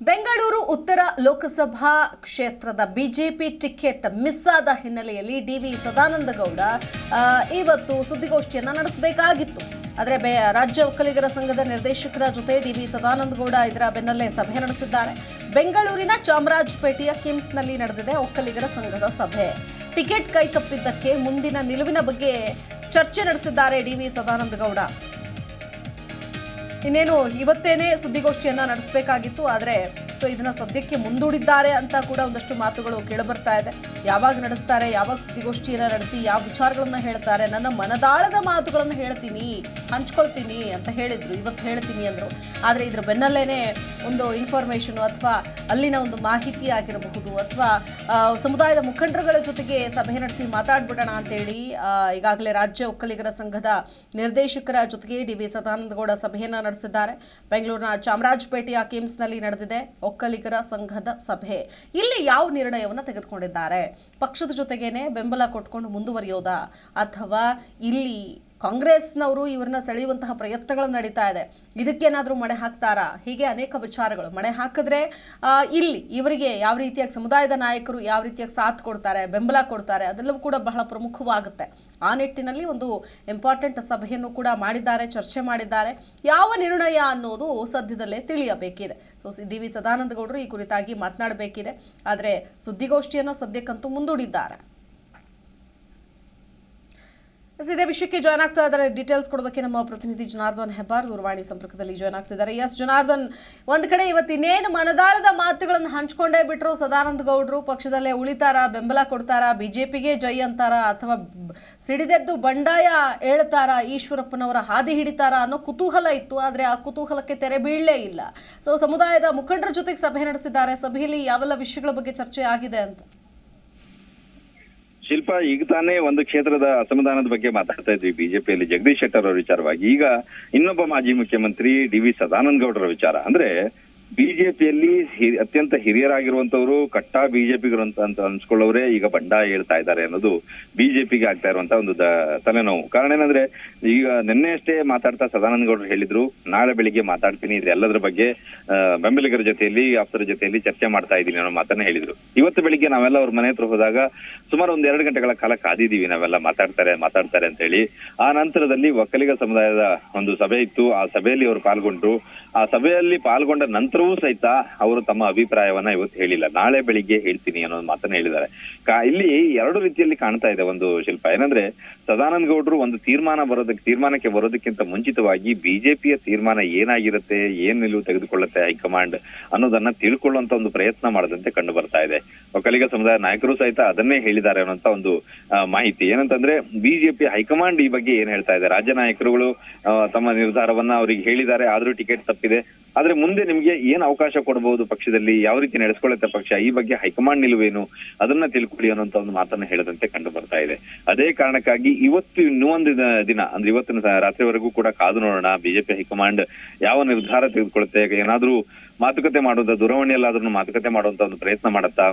ಬೆಂಗಳೂರು ಉತ್ತರ ಲೋಕಸಭಾ ಕ್ಷೇತ್ರದ BJP ticket miss ಆದ ಹಿನ್ನೆಲೆಯಲ್ಲಿ ಡಿವಿ ಸದಾನಂದ ಗೌಡ ಇವತ್ತು ಸುದ್ದಿಗೋಷ್ಠಿಯನ್ನು ನಡೆಸಬೇಕಾಗಿತ್ತು. ಆದರೆ ಬೆ, ರಾಜ್ಯ ಒಕ್ಕಲಿಗರ ಸಂಘದ ನಿರ್ದೇಶಕರ ಜೊತೆ ಡಿವಿ ಸದಾನಂದ ಗೌಡ ಇದರ ಬೆನ್ನಲ್ಲೇ ಸಭೆ ನಡೆಸಿದ್ದಾರೆ. ಬೆಂಗಳೂರಿನ ಚಾಮರಾಜಪೇಟೆಯ ಕಿಮ್ಸ್ನಲ್ಲಿ ನಡೆದಿದೆ ಒಕ್ಕಲಿಗರ ಸಂಘದ ಸಭೆ. ಟಿಕೆಟ್ ಕೈತಪ್ಪಿದ್ದಕ್ಕೆ ಮುಂದಿನ ನಿಲುವಿನ ಬಗ್ಗೆ ಚರ್ಚೆ ನಡೆಸಿದ್ದಾರೆ ಡಿ ವಿ ಗೌಡ ಇನ್ನೇನು ಇವತ್ತೇನೆ ಸುದ್ದಿಗೋಷ್ಠಿಯನ್ನ ನಡೆಸಬೇಕಾಗಿತ್ತು ಆದರೆ ಸೊ ಇದನ್ನ ಸದ್ಯಕ್ಕೆ ಮುಂದೂಡಿದ್ದಾರೆ ಅಂತ ಕೂಡ ಒಂದಷ್ಟು ಮಾತುಗಳು ಕೇಳಬರ್ತಾ ಇದೆ. ಯಾವಾಗ ನಡೆಸ್ತಾರೆ, ಯಾವಾಗ ಸುದ್ದಿಗೋಷ್ಠಿಯನ್ನ ನಡೆಸಿ, ಯಾವ ವಿಚಾರಗಳನ್ನ ಹೇಳ್ತಾರೆ, ನನ್ನ ಮನದಾಳದ ಮಾತುಗಳನ್ನ ಹೇಳ್ತೀನಿ, ಹಂಚ್ಕೊಳ್ತೀನಿ ಅಂತ ಹೇಳಿದ್ರು, ಇವತ್ತು ಹೇಳ್ತೀನಿ ಅಂದರು. ಆದರೆ ಇದ್ರ ಬೆನ್ನಲ್ಲೇನೆ ಒಂದು ಇನ್ಫಾರ್ಮೇಶನ್ ಅಥವಾ ಅಲ್ಲಿನ ಒಂದು ಮಾಹಿತಿ ಆಗಿರಬಹುದು ಅಥವಾ ಸಮುದಾಯದ ಮುಖಂಡರುಗಳ ಜೊತೆಗೆ ಸಭೆ ನಡೆಸಿ ಮಾತಾಡ್ಬಿಡೋಣ ಅಂತೇಳಿ ಈಗಾಗಲೇ ರಾಜ್ಯ ಒಕ್ಕಲಿಗರ ಸಂಘದ ನಿರ್ದೇಶಕರ ಜೊತೆಗೆ ಡಿ ವಿ ಸದಾನಂದಗೌಡ ಸಭೆಯನ್ನು ನಡೆಸಿದ್ದಾರೆ. ಬೆಂಗಳೂರಿನ ಚಾಮರಾಜಪೇಟೆಯ ಕಿಮ್ಸ್ನಲ್ಲಿ ನಡೆದಿದೆ. ಒಕ್ಕಲಿಗರ ಸಂಘದ ಸಭೆ. ಇಲ್ಲಿ ಯಾವ ನಿರ್ಣಯವನ್ನು ತೆಗೆದುಕೊಂಡಿದ್ದಾರೆ? ಪಕ್ಷದ ಜೊತೆಗೇನೆ ಬೆಂಬಲ ಕೊಟ್ಕೊಂಡು ಮುಂದುವರಿಯೋದಾ? ಅಥವಾ ಇಲ್ಲಿ ಕಾಂಗ್ರೆಸ್ನವರು ಇವ್ರನ್ನ ಸೆಳೆಯುವಂತಹ ಪ್ರಯತ್ನಗಳು ನಡೀತಾ ಇದೆ. ಇದಕ್ಕೇನಾದರೂ ಮಣೆ ಹಾಕ್ತಾರಾ? ಹೀಗೆ ಅನೇಕ ವಿಚಾರಗಳು. ಮಣೆ ಹಾಕಿದ್ರೆ ಇಲ್ಲಿ ಇವರಿಗೆ ಯಾವ ರೀತಿಯಾಗಿ ಸಮುದಾಯದ ನಾಯಕರು ಯಾವ ರೀತಿಯಾಗಿ ಸಾಥ್ ಕೊಡ್ತಾರೆ, ಬೆಂಬಲ ಕೊಡ್ತಾರೆ, ಅದೆಲ್ಲವೂ ಕೂಡ ಬಹಳ ಪ್ರಮುಖವಾಗುತ್ತೆ. ಆ ನಿಟ್ಟಿನಲ್ಲಿ ಒಂದು ಇಂಪಾರ್ಟೆಂಟ್ ಸಭೆಯನ್ನು ಕೂಡ ಮಾಡಿದ್ದಾರೆ, ಚರ್ಚೆ ಮಾಡಿದ್ದಾರೆ. ಯಾವ ನಿರ್ಣಯ ಅನ್ನೋದು ಸದ್ಯದಲ್ಲೇ ತಿಳಿಯಬೇಕಿದೆ. ಸೊ, ಡಿ ವಿ ಸದಾನಂದಗೌಡರು ಈ ಕುರಿತಾಗಿ ಮಾತನಾಡಬೇಕಿದೆ. ಆದರೆ ಸುದ್ದಿಗೋಷ್ಠಿಯನ್ನು ಸದ್ಯಕ್ಕಂತೂ ಮುಂದೂಡಿದ್ದಾರೆ. ಎಸ್, ಇದೇ ವಿಷಯಕ್ಕೆ ಜಾಯ್ನ್ ಆಗ್ತಾ ಇದ್ದಾರೆ. ಡೀಟೇಲ್ಸ್ ಕೊಡೋದಕ್ಕೆ ನಮ್ಮ ಪ್ರತಿನಿಧಿ ಜನಾರ್ದನ್ ಹೆಬ್ಬಾರ್ ದೂರವಾಣಿ ಸಂಪರ್ಕದಲ್ಲಿ ಜಾಯ್ನ್ ಆಗ್ತಿದ್ದಾರೆ ಎಸ್ ಜನಾರ್ದನ್ ಒಂದ್ ಕಡೆ ಇವತ್ತು ಇನ್ನೇನು ಮನದಾಳದ ಮಾತುಗಳನ್ನು ಹಂಚ್ಕೊಂಡೇ ಬಿಟ್ರು ಸದಾನಂದ ಗೌಡರು. ಪಕ್ಷದಲ್ಲೇ ಉಳಿತಾರ ಬೆಂಬಲ ಕೊಡ್ತಾರ ಬಿಜೆಪಿಗೆ ಜೈ ಅಂತಾರ ಅಥವಾ ಸಿಡಿದೆದ್ದು ಬಂಡಾಯ ಹೇಳ್ತಾರ ಈಶ್ವರಪ್ಪನವರ ಹಾದಿ ಹಿಡಿತಾರ ಅನ್ನೋ ಕುತೂಹಲ ಇತ್ತು. ಆದ್ರೆ ಆ ಕುತೂಹಲಕ್ಕೆ ತೆರೆ ಬೀಳಲೇ ಇಲ್ಲ. ಸೊ ಸಮುದಾಯದ ಮುಖಂಡರ ಜೊತೆಗೆ ಸಭೆ ನಡೆಸಿದ್ದಾರೆ. ಸಭೆಯಲ್ಲಿ ಯಾವೆಲ್ಲ ವಿಷಯಗಳ ಬಗ್ಗೆ ಚರ್ಚೆ ಆಗಿದೆ ಅಂತ? ಶಿಲ್ಪ ಈಗ ತಾನೇ ಒಂದು ಕ್ಷೇತ್ರದ ಅಸಮಾಧಾನದ ಬಗ್ಗೆ ಮಾತಾಡ್ತಾ ಇದ್ವಿ. ಬಿಜೆಪಿಯಲ್ಲಿ ಜಗದೀಶ್ ಶೆಟ್ಟರ್ ಅವರ ವಿಚಾರವಾಗಿ. ಈಗ ಇನ್ನೊಬ್ಬ ಮಾಜಿ ಮುಖ್ಯಮಂತ್ರಿ ಡಿ ವಿ ಸದಾನಂದ ಗೌಡರ ವಿಚಾರ. ಅಂದ್ರೆ ಬಿಜೆಪಿಯಲ್ಲಿ ಅತ್ಯಂತ ಹಿರಿಯರಾಗಿರುವಂತವರು ಕಟ್ಟಾ ಬಿಜೆಪಿಗರು ಅಂತ ಅಂತ ಅನ್ಸ್ಕೊಳ್ಳೋರೇ ಈಗ ಬಂಡಾಯ ಹೇಳ್ತಾ ಇದ್ದಾರೆ ಅನ್ನೋದು ಬಿಜೆಪಿಗೆ ಆಗ್ತಾ ಇರುವಂತ ಒಂದು ತಲೆನೋವು. ಕಾರಣ ಏನಂದ್ರೆ, ಈಗ ನಿನ್ನೆ ಅಷ್ಟೇ ಮಾತಾಡ್ತಾ ಸದಾನಂದ ಗೌಡರು ಹೇಳಿದ್ರು, ನಾಳೆ ಬೆಳಿಗ್ಗೆ ಮಾತಾಡ್ತೀನಿ ಇದೆಲ್ಲದರ ಬಗ್ಗೆ ಬೆಂಬಲಿಗರ ಜೊತೆಯಲ್ಲಿ ಆಪ್ತರ ಜೊತೆಯಲ್ಲಿ ಚರ್ಚೆ ಮಾಡ್ತಾ ಇದ್ದೀನಿ ಅನ್ನೋ ಮಾತನ್ನ ಹೇಳಿದ್ರು. ಇವತ್ತು ಬೆಳಿಗ್ಗೆ ನಾವೆಲ್ಲ ಅವ್ರ ಮನೆ ಹತ್ರ ಹೋದಾಗ ಸುಮಾರು ಒಂದ್ ಎರಡು ಗಂಟೆಗಳ ಕಾಲ ಕಾದಿದೀವಿ ನಾವೆಲ್ಲ, ಮಾತಾಡ್ತಾರೆ ಮಾತಾಡ್ತಾರೆ ಅಂತ ಹೇಳಿ. ಆ ನಂತರದಲ್ಲಿ ಒಕ್ಕಲಿಗ ಸಮುದಾಯದ ಒಂದು ಸಭೆ ಇತ್ತು. ಆ ಸಭೆಯಲ್ಲಿ ಅವರು ಪಾಲ್ಗೊಂಡ್ರು. ಆ ಸಭೆಯಲ್ಲಿ ಪಾಲ್ಗೊಂಡ ನಂತರವೂ ಸಹಿತ ಅವರು ತಮ್ಮ ಅಭಿಪ್ರಾಯವನ್ನ ಇವತ್ತು ಹೇಳಿಲ್ಲ. ನಾಳೆ ಬೆಳಿಗ್ಗೆ ಹೇಳ್ತೀನಿ ಅನ್ನೋ ಮಾತನ್ನ ಹೇಳಿದ್ದಾರೆ. ಇಲ್ಲಿ ಎರಡು ರೀತಿಯಲ್ಲಿ ಕಾಣ್ತಾ ಇದೆ ಒಂದು ಶಿಲ್ಪ. ಏನಂದ್ರೆ, ಸದಾನಂದ ಗೌಡರು ಒಂದು ತೀರ್ಮಾನ ಬರೋದಕ್ಕೆ ತೀರ್ಮಾನಕ್ಕೆ ಬರೋದಕ್ಕಿಂತ ಮುಂಚಿತವಾಗಿ ಬಿಜೆಪಿಯ ತೀರ್ಮಾನ ಏನಾಗಿರುತ್ತೆ, ಏನ್ ನಿಲುವು ತೆಗೆದುಕೊಳ್ಳುತ್ತೆ ಹೈಕಮಾಂಡ್ ಅನ್ನೋದನ್ನ ತಿಳ್ಕೊಳ್ಳುವಂತ ಒಂದು ಪ್ರಯತ್ನ ಮಾಡದಂತೆ ಕಂಡು ಬರ್ತಾ ಇದೆ. ಒಕ್ಕಲಿಗ ಸಮುದಾಯ ನಾಯಕರು ಸಹಿತ ಅದನ್ನೇ ಹೇಳಿದ್ದಾರೆ ಅನ್ನೋಂತ ಒಂದು ಮಾಹಿತಿ. ಏನಂತಂದ್ರೆ, ಬಿಜೆಪಿ ಹೈಕಮಾಂಡ್ ಈ ಬಗ್ಗೆ ಏನ್ ಹೇಳ್ತಾ ಇದೆ? ರಾಜ್ಯ ನಾಯಕರುಗಳು ತಮ್ಮ ನಿರ್ಧಾರವನ್ನ ಅವರಿಗೆ ಹೇಳಿದ್ದಾರೆ. ಆದ್ರೂ ಟಿಕೆಟ್ ತಪ್ಪಿದೆ. ಆದ್ರೆ ಮುಂದೆ ನಿಮ್ಗೆ ಏನ್ ಅವಕಾಶ ಕೊಡಬಹುದು ಪಕ್ಷದಲ್ಲಿ, ಯಾವ ರೀತಿ ನಡೆಸ್ಕೊಳ್ಳುತ್ತೆ ಪಕ್ಷ, ಈ ಬಗ್ಗೆ ಹೈಕಮಾಂಡ್ ನಿಲುವೇನು, ಅದನ್ನ ತಿಳ್ಕೊಳ್ಳಿ ಅನ್ನೋಂತ ಒಂದು ಮಾತನ್ನ ಹೇಳದಂತೆ ಕಂಡು ಬರ್ತಾ ಇದೆ. ಅದೇ ಕಾರಣಕ್ಕಾಗಿ ಇವತ್ತು ಇನ್ನೂ ಒಂದು ದಿನ- ಅಂದ್ರೆ ಇವತ್ತಿನ ರಾತ್ರಿವರೆಗೂ ಕೂಡ ಕಾದು ನೋಡೋಣ, ಬಿಜೆಪಿ ಹೈಕಮಾಂಡ್ ಯಾವ ನಿರ್ಧಾರ ತೆಗೆದುಕೊಳ್ಳುತ್ತೆ, ಏನಾದ್ರೂ ಮಾತುಕತೆ ಮಾಡೋದ ದೂರವಾಣಿಯಲ್ಲಾದ್ರೂ ಮಾತುಕತೆ ಮಾಡುವಂತ ಒಂದು ಪ್ರಯತ್ನ ಮಾಡತ್ತಾ?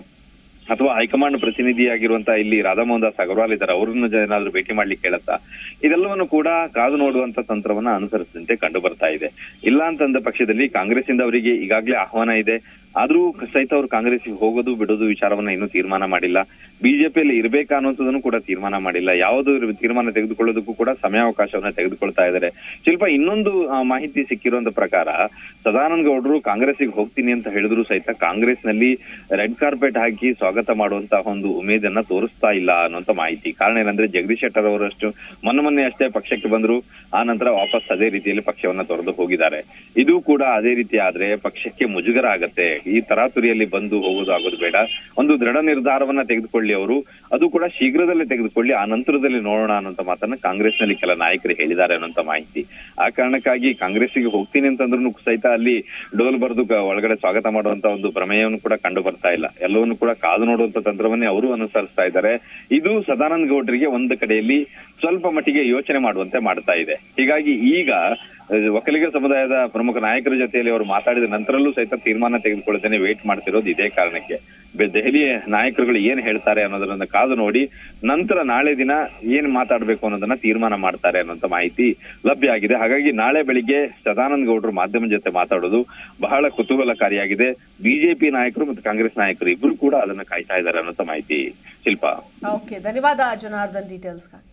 ಅಥವಾ ಹೈಕಮಾಂಡ್ ಪ್ರತಿನಿಧಿಯಾಗಿರುವಂತಹ ಇಲ್ಲಿ ರಾಧಾಮೋಹನ್ ದಾಸ್ ಅಗರ್ವಾಲ್ ಇದ್ದಾರೆ, ಅವರನ್ನು ಏನಾದ್ರು ಭೇಟಿ ಮಾಡ್ಲಿಕ್ಕೆ ಹೇಳುತ್ತಾ ಇದೆಲ್ಲವನ್ನು ಕೂಡ ಕಾದು ನೋಡುವಂತ ತಂತ್ರವನ್ನ ಅನುಸರಿಸಿದಂತೆ ಕಂಡು ಬರ್ತಾ ಇದೆ. ಇಲ್ಲ ಅಂತಂದ ಪಕ್ಷದಲ್ಲಿ ಕಾಂಗ್ರೆಸ್ ಇಂದ ಅವರಿಗೆ ಈಗಾಗಲೇ ಆಹ್ವಾನ ಇದೆ. ಆದ್ರೂ ಸಹಿತ ಅವರು ಕಾಂಗ್ರೆಸ್ಗೆ ಹೋಗೋದು, ಬಿಡೋದು ವಿಚಾರವನ್ನ ಇನ್ನೂ ತೀರ್ಮಾನ ಮಾಡಿಲ್ಲ. ಬಿಜೆಪಿಯಲ್ಲಿ ಇರ್ಬೇಕಾ ಅನ್ನೋದನ್ನು ಕೂಡ ತೀರ್ಮಾನ ಮಾಡಿಲ್ಲ. ಯಾವುದು ತೀರ್ಮಾನ ತೆಗೆದುಕೊಳ್ಳೋದಕ್ಕೂ ಕೂಡ ಸಮಯಾವಕಾಶವನ್ನ ತೆಗೆದುಕೊಳ್ತಾ ಇದ್ದಾರೆ. ಶಿಲ್ಪ, ಇನ್ನೊಂದು ಮಾಹಿತಿ ಸಿಕ್ಕಿರುವಂತ ಪ್ರಕಾರ, ಸದಾನಂದ ಗೌಡರು ಕಾಂಗ್ರೆಸ್ ಹೋಗ್ತೀನಿ ಅಂತ ಹೇಳಿದ್ರು ಸಹಿತ ಕಾಂಗ್ರೆಸ್ನಲ್ಲಿ ರೆಡ್ ಕಾರ್ಪೆಟ್ ಹಾಕಿ ಸ್ವಾಗತ ಮಾಡುವಂತಹ ಒಂದು ಉಮೇದನ್ನ ತೋರಿಸ್ತಾ ಇಲ್ಲ ಅನ್ನುವಂತ ಮಾಹಿತಿ. ಕಾರಣ ಏನಂದ್ರೆ ಜಗದೀಶ್ ಶೆಟ್ಟರ್ ಅವರಷ್ಟು ಮೊನ್ನೆ ಮೊನ್ನೆ ಅಷ್ಟೇ ಪಕ್ಷಕ್ಕೆ ಬಂದ್ರು, ಆ ನಂತರ ವಾಪಸ್ ಅದೇ ರೀತಿಯಲ್ಲಿ ಪಕ್ಷವನ್ನ ತೊರೆದು ಹೋಗಿದ್ದಾರೆ. ಇದು ಕೂಡ ಅದೇ ರೀತಿ ಆದ್ರೆ ಪಕ್ಷಕ್ಕೆ ಮುಜುಗರ ಆಗತ್ತೆ. ಈ ತರಾತುರಿಯಲ್ಲಿ ಬಂದು ಹೋಗೋದು ಆಗೋದು ಬೇಡ. ಒಂದು ದೃಢ ನಿರ್ಧಾರವನ್ನ ತೆಗೆದುಕೊಳ್ಳಿ ಅವರು. ಅದು ಕೂಡ ಶೀಘ್ರದಲ್ಲೇ ತೆಗೆದುಕೊಳ್ಳಿ, ಆ ನಂತರದಲ್ಲಿ ನೋಡೋಣ ಅನ್ನೋಂತ ಮಾತನ್ನ ಕಾಂಗ್ರೆಸ್ನಲ್ಲಿ ಕೆಲ ನಾಯಕರು ಹೇಳಿದ್ದಾರೆ ಅನ್ನೋಂತ ಮಾಹಿತಿ. ಆ ಕಾರಣಕ್ಕಾಗಿ ಕಾಂಗ್ರೆಸ್ಸಿಗೆ ಹೋಗ್ತೀನಿ ಅಂತಂದ್ರೂ ಸಹಿತ ಅಲ್ಲಿ ಡೋಲ್ ಬರೆದು ಒಳಗಡೆ ಸ್ವಾಗತ ಮಾಡುವಂತ ಒಂದು ಪ್ರಮೇಯವನ್ನು ಕೂಡ ಕಂಡು ಬರ್ತಾ ಇಲ್ಲ. ಎಲ್ಲವನ್ನು ಕೂಡ ಕಾದು ನೋಡುವಂತ ತಂತ್ರವನ್ನೇ ಅವರು ಅನುಸರಿಸ್ತಾ ಇದ್ದಾರೆ. ಇದು ಸದಾನಂದ ಗೌಡರಿಗೆ ಒಂದು ಕಡೆಯಲ್ಲಿ ಸ್ವಲ್ಪ ಮಟ್ಟಿಗೆ ಯೋಚನೆ ಮಾಡುವಂತೆ ಮಾಡ್ತಾ ಇದೆ. ಹೀಗಾಗಿ ಈಗ ಒಕ್ಕಲಿಗ ಸಮುದಾಯದ ಪ್ರಮುಖ ನಾಯಕರ ಜೊತೆಯಲ್ಲಿ ಅವರು ಮಾತಾಡಿದ ನಂತರಲ್ಲೂ ಸಹಿತ ತೀರ್ಮಾನ ತೆಗೆದುಕೊಳ್ಳದೇನೆ ವೇಟ್ ಮಾಡ್ತಿರೋದು ಇದೇ ಕಾರಣಕ್ಕೆ. ದೆಹಲಿ ನಾಯಕರುಗಳು ಏನ್ ಹೇಳ್ತಾರೆ ಅನ್ನೋದನ್ನ ಕಾದು ನೋಡಿ, ನಂತರ ನಾಳೆ ದಿನ ಏನ್ ಮಾತಾಡ್ಬೇಕು ಅನ್ನೋದನ್ನ ತೀರ್ಮಾನ ಮಾಡ್ತಾರೆ ಅನ್ನೋಂತ ಮಾಹಿತಿ ಲಭ್ಯ ಆಗಿದೆ. ಹಾಗಾಗಿ ನಾಳೆ ಬೆಳಿಗ್ಗೆ ಸದಾನಂದ ಗೌಡರು ಮಾಧ್ಯಮ ಜೊತೆ ಮಾತಾಡೋದು ಬಹಳ ಕುತೂಹಲಕಾರಿಯಾಗಿದೆ. ಬಿಜೆಪಿ ನಾಯಕರು ಮತ್ತು ಕಾಂಗ್ರೆಸ್ ನಾಯಕರು ಇಬ್ರು ಕೂಡ ಅದನ್ನ ಕಾಯ್ತಾ ಇದ್ದಾರೆ ಅನ್ನೋಂತ ಮಾಹಿತಿ. ಶಿಲ್ಪ. ಓಕೆ ಧನ್ಯವಾದ, ಜನಾರ್ದನ್ ಡೀಟೇಲ್ಸ್ಗಾಗಿ